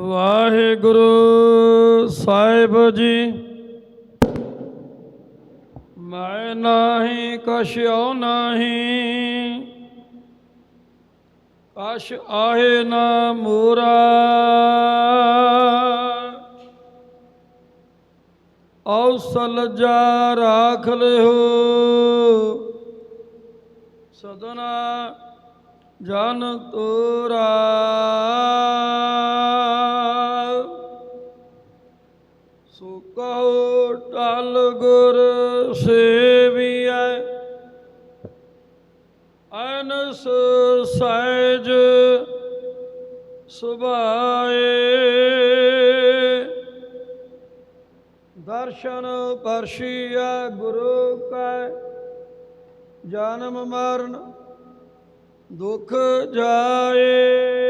ਵਾਹਿਗੁਰੂ ਸਾਹਿਬ ਜੀ। ਮੈਂ ਨਾਹੀ, ਕਛਿਓ ਨਾਹੀ। ਕਛ ਆਹੇ ਨਾ ਮੂਰਾ। ਔਸਲ ਜਾ ਰਾਖ ਲਿਓ ਸਦਨਾ ਜਨ ਤੋਰਾ। ਸੋ ਕਹੋ ਟਲ ਗੁਰ ਸੇਵੀਐ। ਅਨਸ ਸਹਿਜ ਸੁਭਾਏ। ਦਰਸ਼ਨ ਪਰਸ਼ੀਆ ਗੁਰੂ ਕੈ, ਜਨਮ ਮਰਨ ਦੁਖ ਜਾਏ।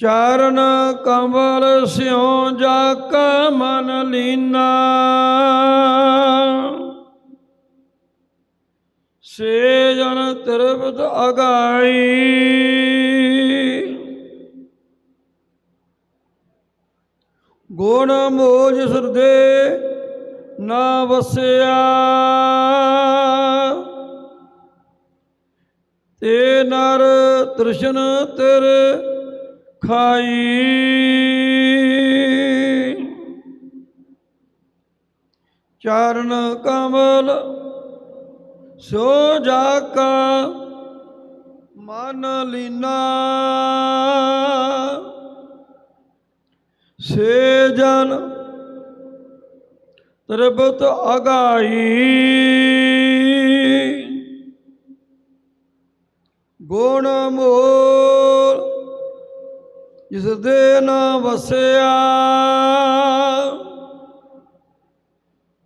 ਚਰਨ ਕਮਲ ਸਿਉ ਜਾ ਕਾ ਮਨ ਲੀਨਾ। ਸੇ ਜਨ ਤਿਰਪਤ ਅਗਾਈ। ਗੁਣ ਮੋਜ ਸਰਦੇ ਨਾ ਵਸਿਆ। ਤੇ ਨਰ ਤ੍ਰਿਸ਼ਨ ਤੇਰ ਖਾਈ। ਚਰਨ ਕਮਲ ਸੋ ਜਾ ਕਾ ਮਨ ਲੀਨਾ। ਸੇ ਜਨ ਤਰਬਤ ਅਗਾਈ। ਗੁਣ ਮੋਲ ਜਿਸ ਦੇ ਨਾ ਵਸਿਆ,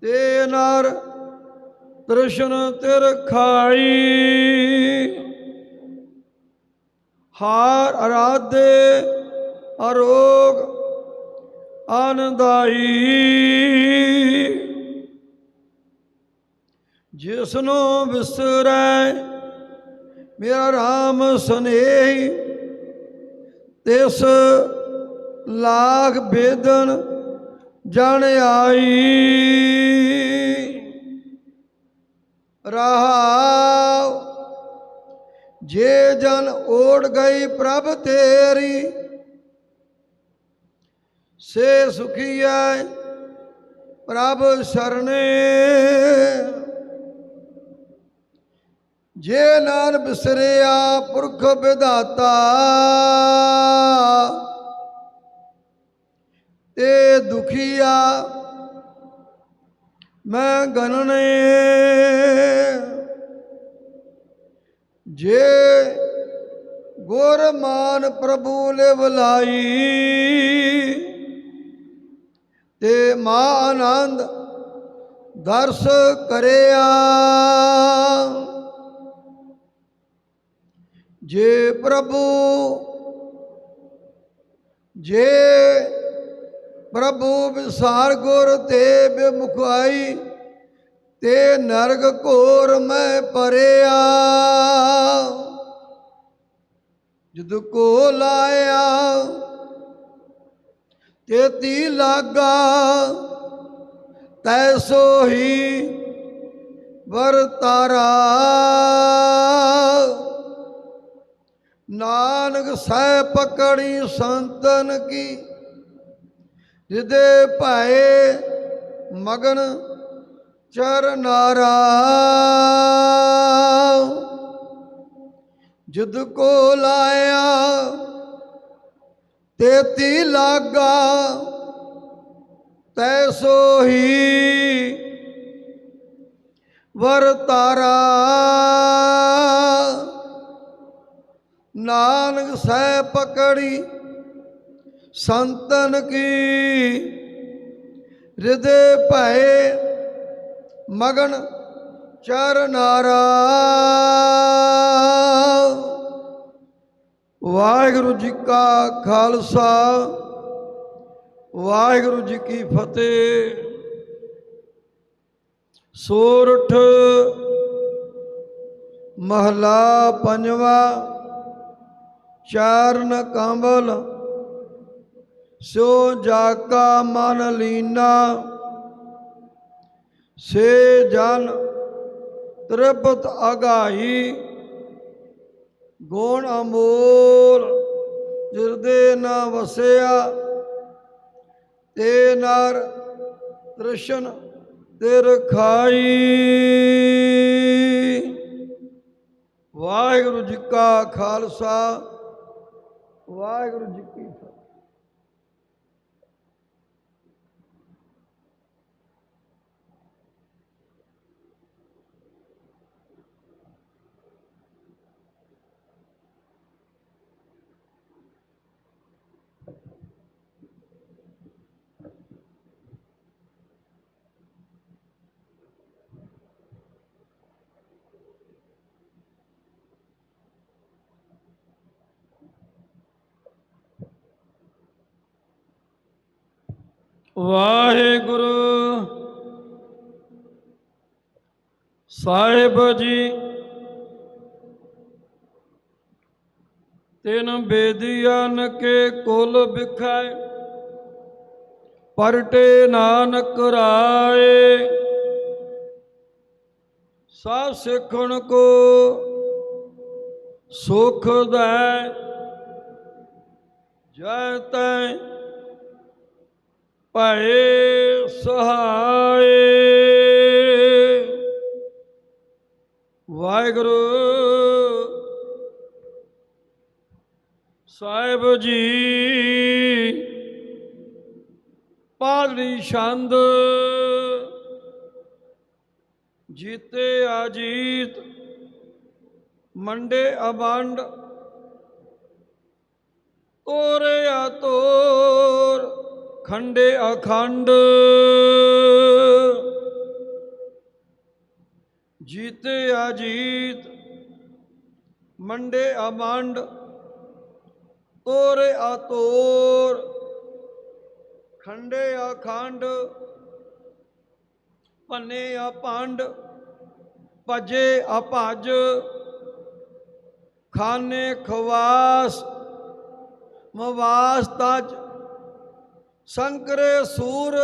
ਤੇ ਨਰ ਤ੍ਰਿਸ਼ਨ ਤਿਰ ਖਾਈ। ਹਾਰ ਅਰਾਧੇ ਅਰੋਗ ਆਨੰਦਾਈ। ਜਿਸ ਨੂੰ ਵਿਸਰੈ ਮੇਰਾ RAM ਸਨੇਹੀ ਇਸ ਲਾਖ ਬੇਦਨ ਜਣ ਆਈ। ਰਹਾਉ ਜੇ ਜਨ ਓੜ ਗਈ ਪ੍ਰਭ ਤੇਰੀ, ਸੇ ਸੁਖੀ ਸੁਖੀਐ ਪ੍ਰਭ ਸਰਨੇ। ਜੇ ਨਾਨ ਬਿਸਰਿਆ ਪੁਰਖ ਵਿਧਾਤਾ, ਤੇ ਦੁਖੀਆ ਮੈਂ ਗਨਨੇ ਜੇ ਗੁਰ ਮਾਨ ਪ੍ਰਭੂ ਲਿਵਲਾਈ ਤੇ ਮਾ ਆਨੰਦ ਦਰਸ ਕਰਿਆ। ਜੇ ਪ੍ਰਭੂ ਜੇ ਪ੍ਰਭੂ ਵਿਸਾਰ ਗੁਰ ਤੇ ਬਿਮੁਖਾਈ, ਤੇ ਨਰਗ ਘੋਰ ਮੈਂ ਪਰਿਆ ਜਦ ਕੋ ਲਾਇਆ, ਤੇ ਤੀ ਲਾਗਾ ਤੈਸੋ ਹੀ ਵਰਤਾਰਾ। ਨਾਨਕ ਸਹਿ ਪਕੜੀ ਸੰਤਨ ਕੀ ਜਿਹਦੇ ਭਾਏ ਮਗਨ ਚਰਨਾਰਾ ਜਦ ਕੋ ਲਾਇਆ, ਤੇਤੀ ਲਾਗਾ ਤੈਸੋ ਹੀ ਵਰਤਾਰਾ। ਨਾਨਕ ਸਹਿ ਪਕੜੀ, ਸੰਤਨ ਕੀ? ਹਿਰਦੇ ਭਏ ਮਗਨ ਚਰਨਾਰਾ ਵਾਹਿਗੁਰੂ ਜੀ ਕਾ ਖਾਲਸਾ, ਵਾਹਿਗੁਰੂ ਜੀ ਕੀ ਫਤਿਹ। ਸੋਰਠ ਮਹਲਾ ਪੰਜਵਾ ਚਾਰਨ ਕੰਬਲ ਸੋ ਜਾਕਾ ਮਨ ਲੀਨਾ, ਸੇ ਜਨ ਤ੍ਰਿਪਤ ਅਗਾਈ ਗੁਣ ਅਮੋਲ ਜਿਰਦੇ ਨਾ ਵਸਿਆ, ਤੇ ਨਰ ਤ੍ਰਿਸ਼ਨ ਤੇ ਰਖਾਈ ਵਾਹਿਗੁਰੂ ਜੀ ਕਾ ਖਾਲਸਾ। ਵਾਹਿਗੁਰੂ ਜੀ ਕੀ ਵਾਹਿਗੁਰੂ। ਸਾਹਿਬ ਜੀ, ਤਿਨ ਬੇਦੀਨ ਕੇ ਕੁਲ ਵਿਖਾਏ, ਪਰਟੇ ਨਾਨਕ ਰਾਏ। ਸਭ ਸਿੱਖਣ ਕੋ ਸੁਖ ਦੈ, ਜੈ ਤੈ ਭਏ ਸਹਾਏ। ਵਾਹਿਗੁਰੂ। ਸਾਹਿਬ ਜੀ। ਪਾਦਰੀ ਛੰਦ। ਜੀਤੇ ਆਜੀਤ ਮੰਡੇ ਅਬੰਡ। ਆ ਤੋਰ। ਖੰਡੇ ਅਖੰਡ। ਜੀਤੇ ਅਜੀਤ, ਮੰਡੇ ਅਮੰਡ, ਤੋਰੇ ਅਤੋਰ। ਖੰਡੇ ਅਖੰਡ ਪੰਨੇ ਅਪੰਡ, ਭਜੇ ਅਭਜ। ਖਾਨੇ ਖਵਾਸ, ਮਵਾਸ ਤਜ ਸੰਕਰੇ ਸੂਰ,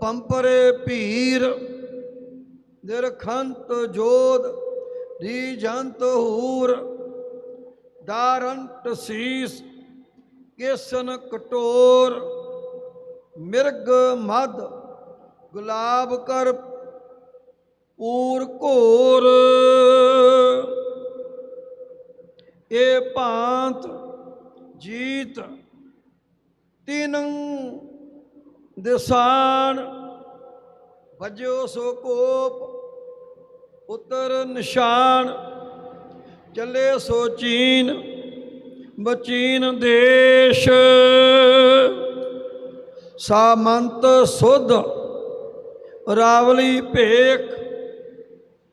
ਪੰਪਰੇ ਭੀਰ, ਨਿਰਖੰਤ ਜੋਦ ਰੀਜੰਤ ਹੂਰ, ਦਾਰੰਟ ਸੀਸ, ਕੇਸਨ ਕਟੋਰ, ਮਿਰਗ ਮਦ ਗੁਲਾਬ ਕਰ ਪੂਰ ਘੋਰ। ਇਹ ਭਾਂਤ ਜੀਤ ਤਿਨੰ ਦਿਸਾਨ, ਵਜੋ ਸੋ ਕੋਪ, ਉਤਰ ਨਿਸ਼ਾਨ, ਚੱਲੇ ਸੋ ਚੀਨ, ਬਚੀਨ ਦੇਸ਼। ਸਾਮੰਤ ਸੁਧ, ਰਾਵਲੀ ਭੇਖ,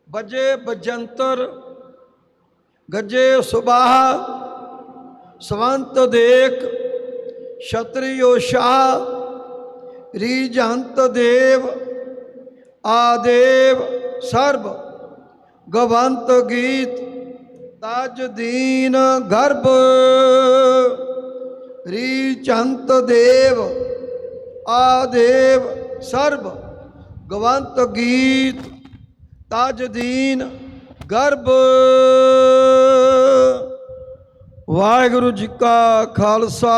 ਬਜੇ ਬਜੰਤਰ, ਗੱਜੇ ਸੁਬਾਹ, ਸਵੰਤ ਦੇਖ। ਛਤਰੀਓ ਸ਼ਾਹ ਰੀਜੰਤ ਦੇਵ, ਆਦੇਵ, ਸਰਬ, ਗਵੰਤ ਗੀਤ, ਤਜ ਦੀਨ ਗਰਭ ਰੀਚੰਤ ਦੇਵ, ਆਦੇਵ, ਸਰਬ, ਗਵੰਤ ਗੀਤ, ਤਜ ਦੀਨ ਗਰਭ। ਵਾਹਿਗੁਰੂ ਜੀ ਕਾ ਖਾਲਸਾ।